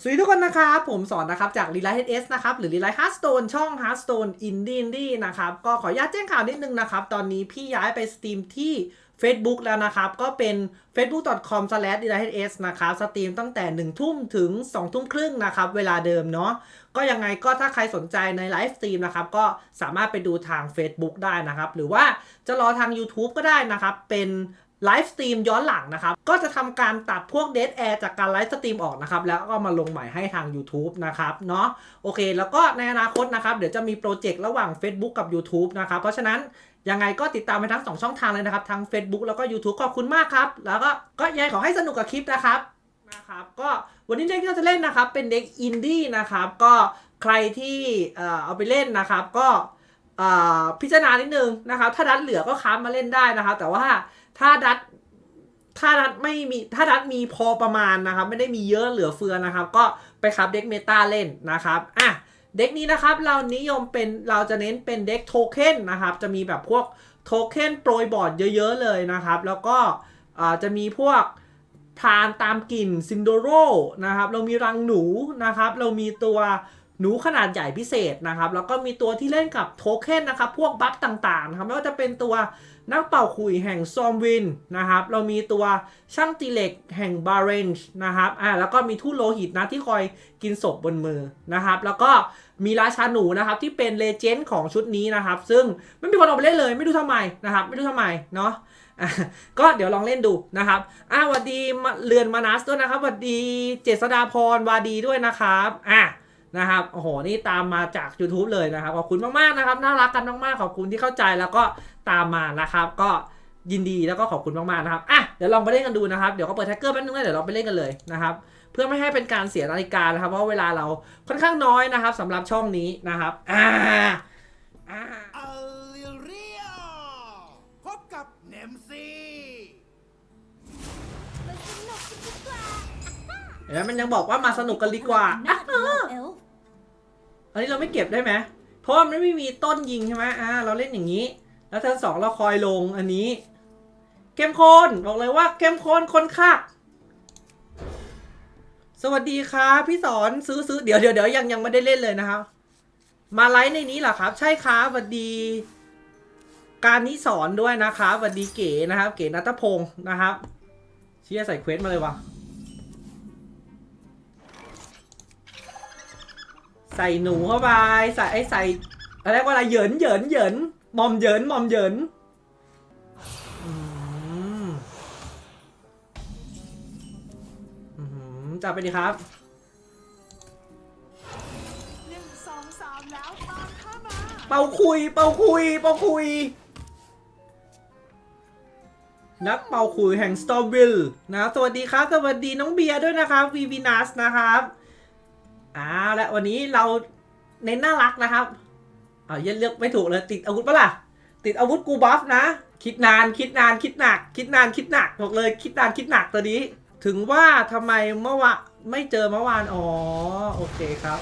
สวัสดีทุกคนนะครับผมสอนนะครับจาก r e l i g h t S นะครับหรือ r e l i g h t Hearthstone ช่อง Hearthstone Indie Indie นะครับก็ขออนุญาตแจ้งข่าวนิดนึงนะครับ ตอนนี้พี่ย้ายไปสตรีมที่ Facebook แล้วนะครับ ก็เป็น facebook.com r e l i g h t S นะครับสตรีมตั้งแต่ 1 ทุ่มถึง 2 ทุ่มครึ่งนะครับ เวลาเดิมเนาะก็ยังไงก็ถ้าใครสนใจในไลฟ์สตรีมนะครับ ก็สามารถไปดูทาง Facebook ได้นะครับ หรือว่าจะรอทาง YouTube ก็ได้นะครับ เป็น ไลฟ์สตรีมย้อนหลังนะครับ ก็จะทำการตัดพวกเด a แอร์จากการไลฟ์สตรีมออกนะครับ แล้วก็มาลงใหม่ให้ทาง YouTube นะครับเนาะโอเค แล้วก็ในอนาคตนะครับ เดี๋ยวจะมีโปรเจกต์ระหว่าง Facebook กับ YouTube นะครับ เพราะฉะนั้นยังไงก็ติดตามไปทั้ง 2 ช่องทางเลยนะครับทั้ง Facebook แล้วก็ YouTube ขอบคุณมากครับ แล้วก็ก็ยังขอให้สนุกกับคลิปนะครับนะครับก็วันนี้เด็กที่เราจะเล่นนะครับ เป็นเด็กอินดี้นะครับ ก็ใครที่เออเอาไปเล่นนะครับ ก็อ่อพิจารณานิดนึงนะครับ ถ้าดัดเหลือก็ค้ามาเล่นได้นะครับ แต่ว่า ถ้าดัดถ้าดัดไม่มีถ้าดัดมีพอประมาณนะครับ ไม่ได้มีเยอะเหลือเฟือนะครับ ก็ไปครับเด็กเมตาเล่นนะครับอะเด็กนี้นะครับเรานิยมเป็นเราจะเน้นเป็นเด็กโทเค็นนะครับ จะมีแบบพวกโทเค็นโปรยบอร์ดเยอะๆเลยนะครับ แล้วก็จะมีพวกพานตามกลิ่นซินโดโรนะครับ เรามีรังหนูนะครับ เรามีตัวหนูขนาดใหญ่พิเศษนะครับ แล้วก็มีตัวที่เล่นกับโทเค็นนะครับ พวกบัฟต่างๆนะครับไม่ว่าจะเป็นตัว นักเป่าขุยแห่งซอมวินนะครับเรามีตัวช่างตีเหล็กแห่งบาเรนจ์นะครับอ่าแล้วก็มีทูตโลหิตนะที่คอยกินศพบนมือนะครับ แล้วก็มีราชาหนูนะครับที่เป็นเลเจนด์ของชุดนี้นะครับ ซึ่งไม่มีคนเอาไปเล่นเลยไม่รู้ทำไมนะครับไม่รู้ทำไมเนาะก็เดี๋ยวลองเล่นดูนะครับอะหวัดดีเรือนมานัสด้วยนะครับวัดดีเจษดาพรวาดีด้วยนะครับอะ นะครับโอ้โหนี่ตามมาจาก YouTube เลยนะครับขอบคุณมากๆนะครับน่ารักกันมากๆขอบคุณที่เข้าใจแล้วก็ตามมานะครับ ก็ยินดีแล้วก็ขอบคุณมากๆนะครับอะเดี๋ยวลองไปเล่นกันดูนะครับเดี๋ยวก็เปิดแท็กเกอร์แป๊บนึงแล้วเดี๋ยวเราไปเล่นกันเลยนะครับเพื่อไม่ให้เป็นการเสียนาฬิกานะครับเพราะเวลาเราค่อนข้างน้อยนะครับสำหรับช่องนี้นะครับอ่าอ่าอลิเรียพบกับเนมซีมันสนุกกันดีกว่าเห็นไหมมันยังบอกว่ามาสนุกกันดีกว่าหน้าเป็นโลเอลฟ์ อันนี้เราไม่เก็บได้ไหมเพราะว่ามันไม่มีต้นยิงใช่ไหมอ่า เราเล่นอย่างนี้ แล้วเทิร์นสองเราคอยลงอันนี้เข้มข้นบอกเลยว่าเข้มข้นคนคักสวัสดีครับพี่สอนซื้อซื้อเดี๋ยวเดี๋ยวเดี๋ยวยังยังไม่ได้เล่นเลยนะครับ มาไลฟ์ในนี้เหรอครับ ใช่ครับสวัสดี การนี้สอนด้วยนะครับสวัสดีเก๋นะครับ เก๋นัทพงศ์นะครับเชี่ยใส่เควสมาเลยวะ ใส่หนูเข้าไปใส่ไอ้ใส่อะไรว่าอะไรเหยินเหยินเหยินมอมเหยินมอมเหยินอืมอื้อหือจับไปดิครับหนึ่งสองสามแล้วตามข้ามาเป่าคุย เป่าคุย เป่าคุย นักเป่าคุยแห่งสตอมวิลนะสวัสดีครับ สวัสดีน้องเบียร์ด้วยนะครับวีวีนัสนะครับ อ้าวและวันนี้เราเน้นน่ารักนะครับอ้าวยันเลือกไม่ถูกเลยติดอาวุธปะล่ะ ติดอาวุธกูบัฟนะ คิดนานคิดนานคิดหนัก คิดนานคิดหนักบอกเลย คิดนานคิดหนักตัวนี้ ถึงว่าทำไมเมื่อวานไม่เจอเมื่อวานอ๋อโอเคครับ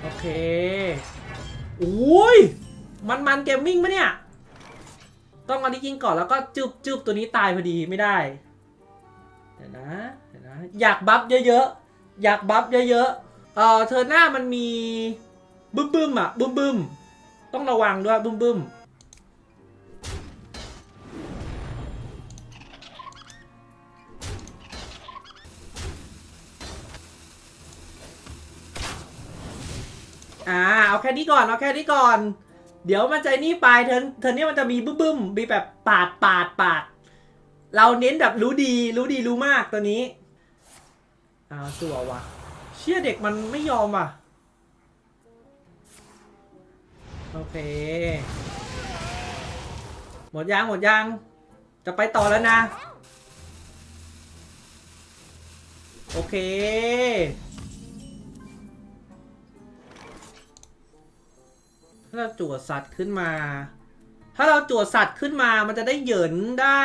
โอเคโอ้ยมันมันเกมมิ่งปะเนี่ย ต้องเอาที่ยิงก่อนแล้วก็จุบจุบตัวนี้ตายพอดีไม่ได้ เดี๋ยวนะเดี๋ยวนะ อยากบัฟเยอะๆ อยากบัฟเยอะๆ เอ่อเธอหน้ามันมีบึ้มบึ้มๆอะบึ้มบึ้มๆต้องระวังด้วยบึ้มบึ้มอ่าเอาแค่นี้ก่อนเอาแค่นี้ก่อน เดี๋ยวมันจะนี่ไปเธอเธอเนี่ยมันจะมีบึ้มบึ้มมีแบบปาดปาดปาด เราเน้นแบบรู้ดีรู้ดีรู้มากตัวนี้อ้าวจั่ววะเชี่ยเด็กมันไม่ยอมว่ะ โอเค หมดยังหมดยังจะไปต่อแล้วนะ โอเคถ้าเราจั่วสัตว์ขึ้นมา ถ้าเราจั่วสัตว์ขึ้นมา มันจะได้เหยินได้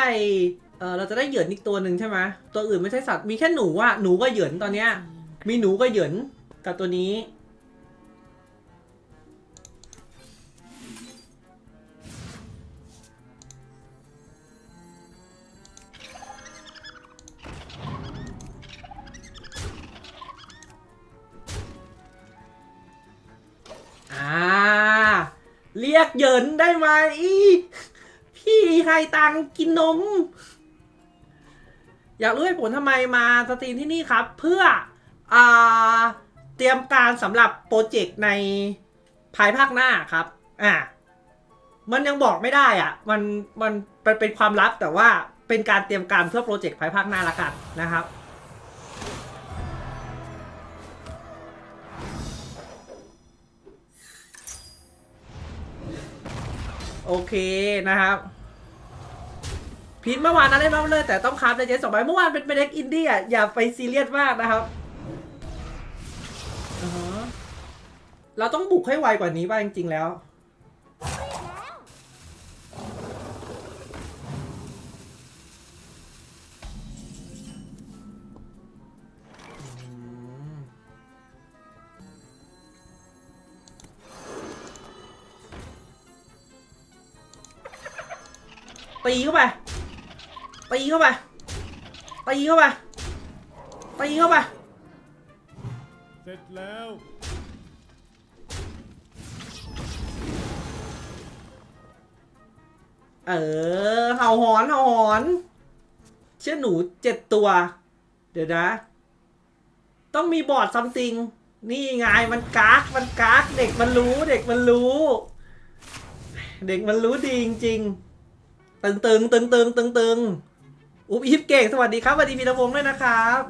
เราจะได้เหยื่อนอีกตัวหนึ่งใช่ไหมตัวอื่นไม่ใช่สัตว์มีแค่หนูว่าหนูก็เหยินตอนเนี้ย มีหนูก็เหยินกับตัวนี้ อ่า เรียกเหยินได้ไหมพี่ให้ตังกินนม อยากรู้เหตุผลทำไมมาสตรีมที่นี่ครับ เพื่ออเตรียมการสำหรับโปรเจกต์ในภายภาคหน้าครับ อ่า มันยังบอกไม่ได้อะ มัน มันเป็นความลับแต่ว่าเป็นการเตรียมการเพื่อโปรเจกต์ภายภาคหน้าละกันนะครับ โอเคนะครับ พีทเมื่อวานนั้นเล่นมาเลย แต่ต้องคราฟในเจสองใบเมื่อวานเป็นเป็นเด็กอินดี้อะอย่าไปซีเรียสมากนะครับเราต้องบุกให้ไวกว่านี้ป่ะจริง ๆ แล้ว ตีเข้าไป ตีเข้าไปตีเข้าไปตีเข้าไปเสร็จแล้วเออเห่าหอนเห่าหอน เชื่อหนูเจ็ดตัว เดี๋ยวนะ ต้องมีบอร์ดซัมติง นี่ไงมันกากมันกากเด็กมันรู้เด็กมันรู้ เด็กมันรู้ดีจริงๆตึงตึงตึงตึงตึงตึง อุ๊บอิฟเก่งสวัสดีครับสวัสดีพีระวงศ์ด้วยนะครับ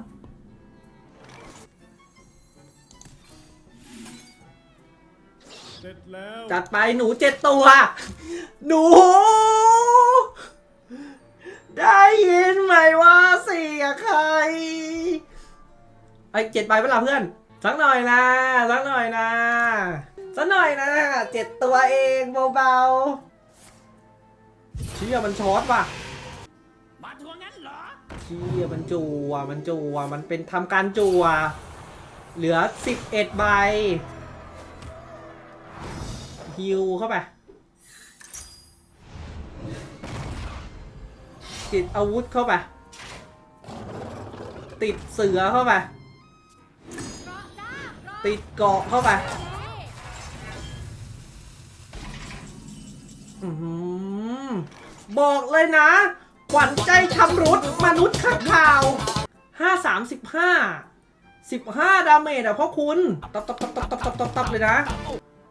เสร็จแล้วจัดไปหนูเจ็ดตัว หนู ได้ยินไหมว่าเสียใคร ไอเจ็ดใบเวลาเพื่อน สักหน่อยนะ สักหน่อยนะ สักหน่อยนะเจ็ดตัวเองเบาๆเชี่ยมันช็อตว่ะ เชี่ยมันจัวมันจัวมันเป็นทำการจัวเหลือสิบเอ็ดใบฮิวเข้าไป ติดอาวุธเข้าไป ติดเสือเข้าไป ติดเกาะเข้าไปอื้อหือบอกเลยนะ หวันใจชำรุดมนุษย์ข้าข่าวห้าสามสิบห้าสิบห้าดาเมจอะพ่อคุณ ตับตับตับตับตับตับตับเลยนะ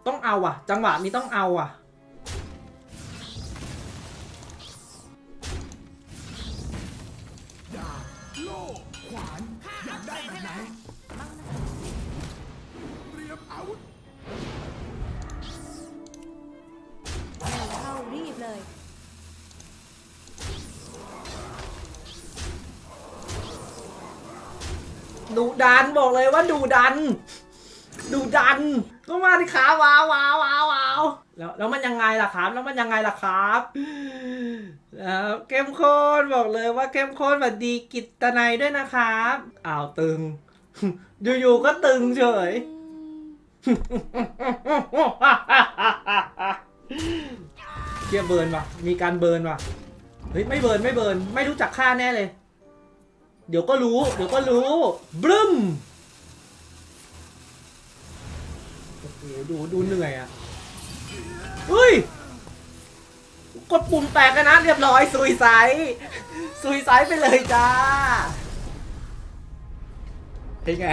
ต้องเอาอะ จังหวะนี้ต้องเอาอะ ดูดันบอกเลยว่าดูดันดูดันก็มาดิขาว้าวว้าวว้าวว้าวแล้วแล้วมันยังไงล่ะครับ แล้วมันยังไงล่ะครับแล้วเข้มข้นบอกเลยว่าเข้มข้นแบบดีกิตตนัยด้วยนะครับอ้าวตึง อยู่ๆก็ตึงเฉยเทียเบิร์นว่ะมีการเบิร์นว่ะเฮ้ยไม่เบิร์นไม่เบิร์นไม่รู้จักค่าแน่เลย เดี๋ยวก็รู้ เดี๋ยวก็รู้บรึ้มโอ้โหดูดูเหนื่อยอะเฮ้ย กดปุ่มแตกกันนะเรียบร้อยซุยไซซุยไซไปเลยจ้าเป็นไง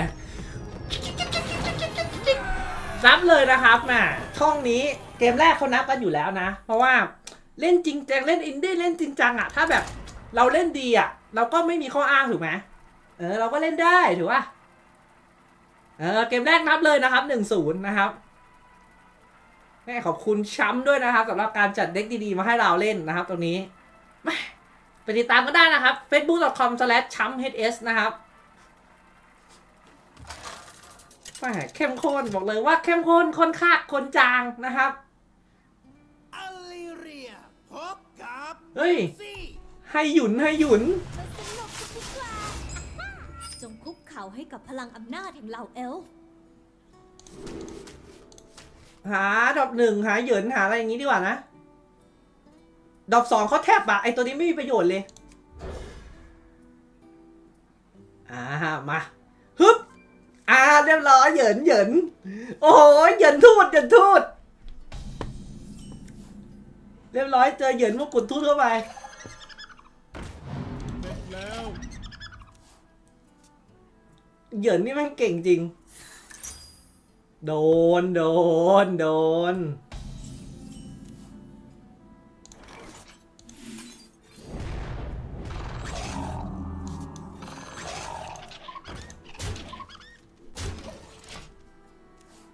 นับเลยนะครับแม่ช่องนี้เกมแรกเขานับกันอยู่แล้วนะ เพราะว่าเล่นจริงจังเล่นอินดี้เล่นจริงจังอะถ้าแบบเราเล่นดีอะ เราก็ไม่มีข้ออ้างถูกไหมเออเราก็เล่นได้ถือว่าเออเกมแรกนับเลยนะครับหนึ่งศูนย์นะครับแม่ขอบคุณช้ำด้วยนะครับสำหรับการจัดเด็กดีๆมาให้เราเล่นนะครับ ตรงนี้แม่ไปติดตามก็ได้นะครับ facebook.com/champh นะครับแม่เข้มข้นบอกเลยว่าเข้มข้นคนคากคนจางนะครับอลิเรียพบกับเฮ้ยซี่ ให้หยุนให้หยุนมาสนุกกันดีกว่าจงคุกเข่าให้กับพลังอำนาจแห่งเหล่าเอลฟ์หาดอกหนึ่งหาเหยินหาอะไรอย่างนี้ดีกว่านะ ดอกสองเขาแทบอะไอตัวนี้ไม่มีประโยชน์เลย อ่ามาฮึบอ่าเรียบร้อยเหยินเหยินโอ้โหเหยินทูดเหยินทูดเรียบร้อยเจอเหยินมงกุฎทูตเข้าไป เหยินนี่แมันเก่งจริง โดน โดน โดน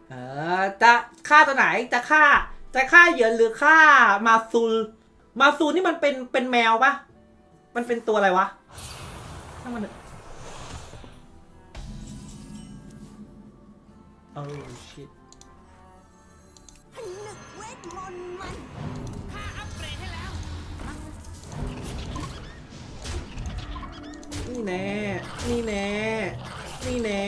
เออ จะฆ่าตัวไหน จะฆ่า จะฆ่าเหยินหรือฆ่ามาซูล มาซูลนี่มันเป็น เป็นแมวปะมันเป็นตัวอะไรวะช่างมันเถอะ โอ้ชิตผนึกเวทมนต์มันนี่แน่ นี่แน่ นี่แน่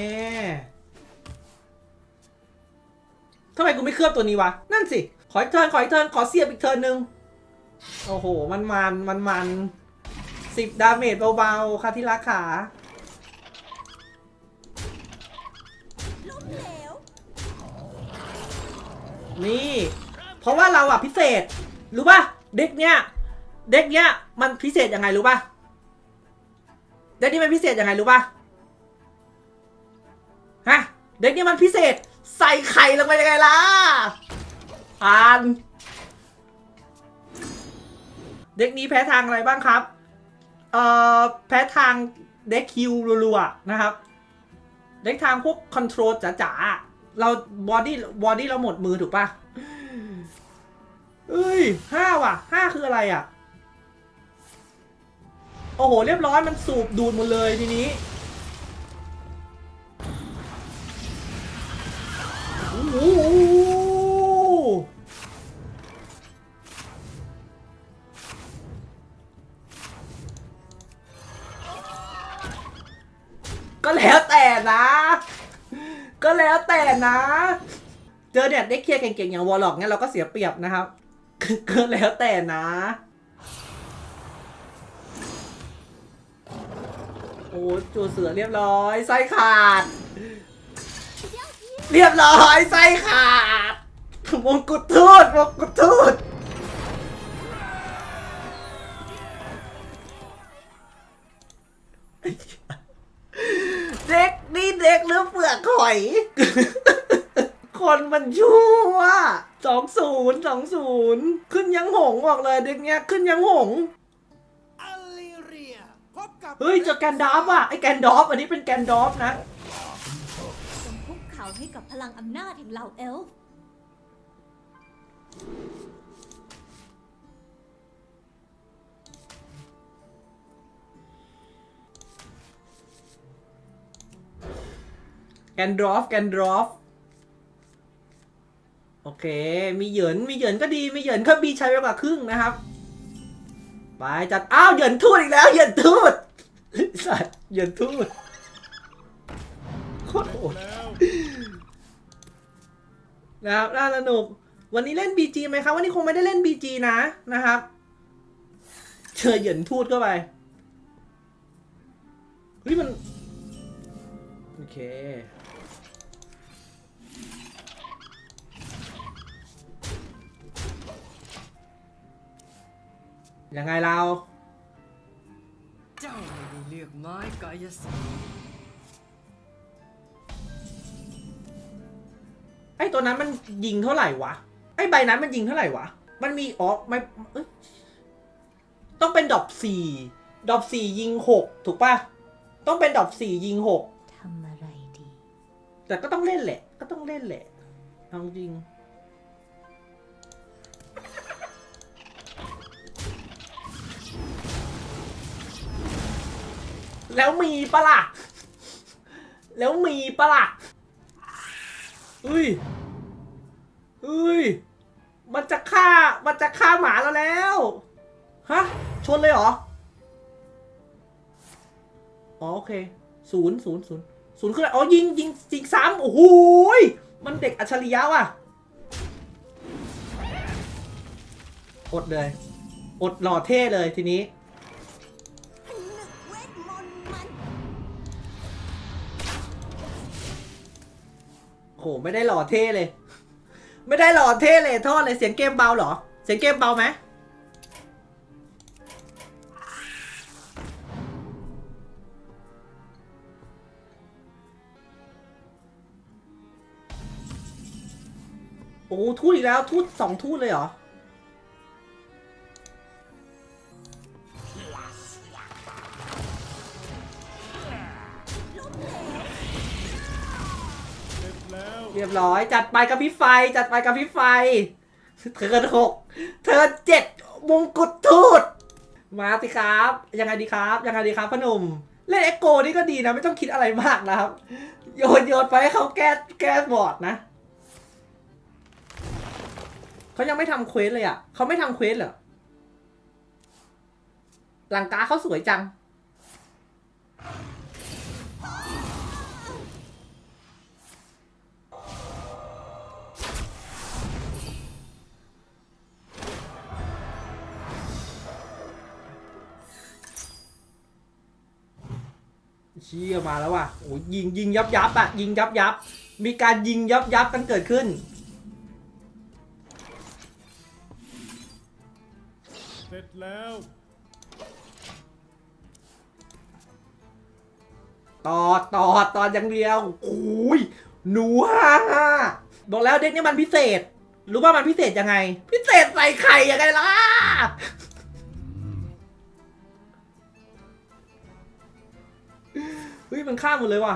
ทำไมกูไม่เคลือบตัวนี้วะ นั่นสิ ขออีกเทิร์นขออีกเทิร์นขอเสียบอีกเทิร์นหนึ่งโอ้โห มันมันมันมันสิบดาเมจเบาๆค่ะที่รักขา นี่ เพราะว่าเราอะพิเศษ รู้ป่ะ เด็กเนี้ย เด็กเนี้ยมันพิเศษยังไงรู้ป่ะ เด็กนี้มันพิเศษยังไงรู้ป่ะ ฮะ เด็กนี้มันพิเศษ ใส่ไข่ลงไปยังไงล่ะอ่าน เด็กนี้แพ้ทางอะไรบ้างครับ เอ่อ แพ้ทางเด็กคิวรัวๆนะครับ เด็กทางพวกคอนโทรลจ๋าๆ เราบอดี้บอดี้เราหมดมือถูกปะเอ้ยห้าว่ะห้าคืออะไรอะ โอ้โห เรียบร้อยมันสูบดูดหมดเลยทีนี้โอ้โหก็แล้วแต่นะ ก็แล้วแต่นะ เจอเนี่ยได้เคลียร์เก่งๆอย่างวอลล็อกเนี่ยเราก็เสียเปรียบนะครับก็แล้วแต่นะ โอ้จูเสือเรียบร้อยไส้ขาด เรียบร้อยไส้ขาดมงกุฎทูตมงกุฎทูตเด็ก นี่เด็กหรือเปลือกหอย คนมันชั่วสองศูนย์สองศูนย์ขึ้นยังหงบอกเลยเด็กเนี้ยขึ้นยังหงอลิเรียพบกับเฮ้ยเจอแกนดอฟอะไอแกนดอฟอันนี้เป็นแกนดอฟนะจงคุกเข่าให้กับพลังอำนาจแห่งเหล่าเอลฟ์ แกนดรอฟแกนดรอฟโอเค มีเหยินมีเหยินก็ดี มีเหยินก็บีใช้ไปกว่าครึ่งนะครับ ไปจัด อ้าวเหยินทูดอีกแล้ว เหยินทูดสัตว์เหยินทูดโคตรโหดแล้วนะครับน่าสนุก วันนี้เล่น BG ไหมครับ วันนี้คงไม่ได้เล่น BG นะนะครับเจอเหยินทูดเข้าไปเฮ้ยมัน โอเค ยังไงเรา เจ้าไม่ได้เลือกไม้กายสิทธิ์ไอ้ตัวนั้นมันยิงเท่าไหร่วะ ไอ้ใบนั้นมันยิงเท่าไหร่วะ มันมีอ๋อไม่เอ้ยต้องเป็นดอกสี่ดอกสี่ยิงหกถูกปะต้องเป็นดอกสี่ยิงหกทำอะไรดี แต่ก็ต้องเล่นแหละ ก็ต้องเล่นแหละเอาจริง แล้วมีปะล่ะ แล้วมีปะล่ะเฮ้ยเฮ้ย มันจะฆ่า มันจะฆ่าหมาเราแล้ว ฮะ ชนเลยเหรอ อ๋อโอเค ศูนย์ศูนย์ศูนย์ศูนย์คืออะไร อ๋อยิงยิงยิงซ้ำโอ้โหมันเด็กอัจฉริยะว่ะ อดเลย อดหล่อเท่เลยทีนี้ โหไม่ได้หล่อเท่เลย ไม่ได้หล่อเท่เลยทอดเลยเสียงเกมเบาเหรอ เสียงเกมเบาไหมโอ้ทูตอีกแล้วทูตสองทูตเลยเหรอ เรียบร้อย จัดไปกับพี่ไฟ จัดไปกับพี่ไฟเธอหกเธอเจ็ดมงกุฎทูตมาสิครับ ยังไงดีครับ ยังไงดีครับพอหนุ่มเล่นเอ็กโกนี่ก็ดีนะ ไม่ต้องคิดอะไรมากนะครับ โยนโยนไปให้เขาแก้แก้บอร์ดนะเขายังไม่ทำเควสเลยอะเขาไม่ทำเควสเหรอหลังกาเขาสวยจัง เชี่ยมาแล้วว่ะโอ้ยยิงยิงยับยับอะยิงยับยับมีการยิงยับยับกันเกิดขึ้น เสร็จแล้วตอดตอดตอดอย่างเดียวโอ้ยหนูฮ่าฮ่าบอกแล้วเด็กนี่มันพิเศษ รู้ว่ามันพิเศษยังไง พิเศษใส่ไข่ยังไงล่ะ เฮ้ยมันข้ามหมดเลยว่ะ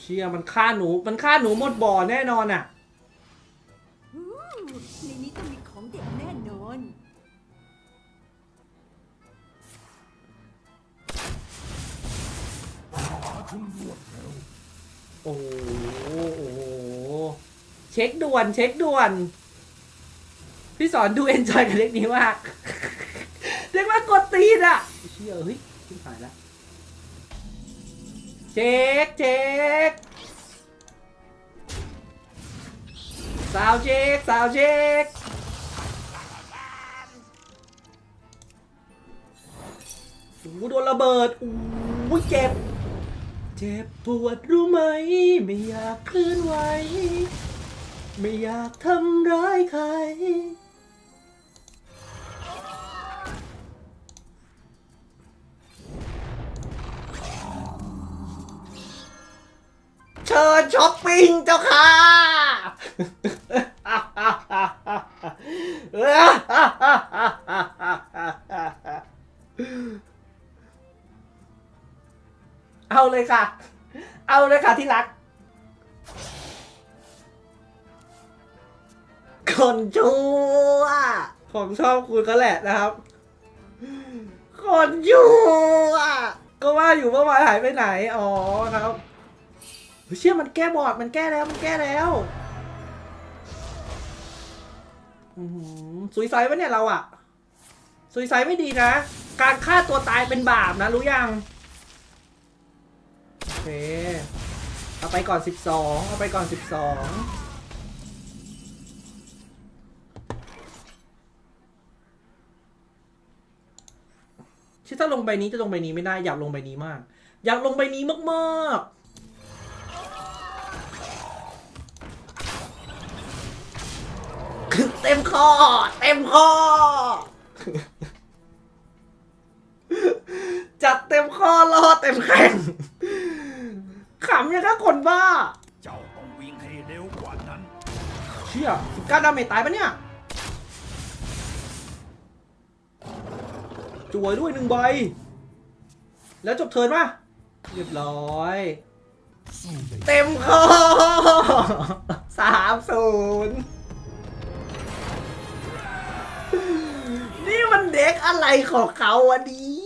เชี่ยมันฆ่าหนูมันฆ่าหนูหมดบ่อแน่นอนอะในนี้ต้องมีของเด็ดแน่นอน โอ้โหโอ้โหเช็คด่วนเช็คด่วน พี่สอนดูเอนจอยกับเด็กนี้มากเด็กมากกดตีนอะเชี่ยเฮ้ยขึ้นหายแล้วเช็คเช็คสาวเช็คสาวเช็คโอ้โหโดนระเบิดโอ้ยเจ็บเจ็บปวดรู้ไหม ไม่อยากเคลื่อนไหว ไม่อยากทำร้ายใคร เชิญช้อปปิ้งเจ้าค่ะ เอาเลยค่ะที่รัก คนชั่ว ผมชอบคุณก็แหละนะครับ คนชั่ว ก็ว่าอยู่เมื่อวานหายไปไหน อ๋อครับเฮ้ยเชื่อมันแก้บอร์ดมันแก้แล้วมันแก้แล้วอือหือซุยไซด์ปะเนี่ยเราอะซุยไซด์ไม่ดีนะ การฆ่าตัวตายเป็นบาปนะ รู้ยัง เค เอาไปก่อน 12 เอาไปก่อน 12ที่ถ้าลงใบนี้จะลงใบนี้ไม่ได้ อยากลงใบนี้มาก อยากลงใบนี้มากๆ เต็มคอเต็มคอจัดเต็มข้อรอเต็มแข่ง ขำยังกับคนบ้า เจ้าต้องวิ่งให้เร็วกว่านั้น เชี่ยสิบเก้าดาเมจตายปะเนี่ยจวยด้วยหนึ่งใบ แล้วจบเทิร์นปะเรียบร้อย เต็มข้อสามศูนย์นี่มันเด็กอะไรของเขาวะเนี่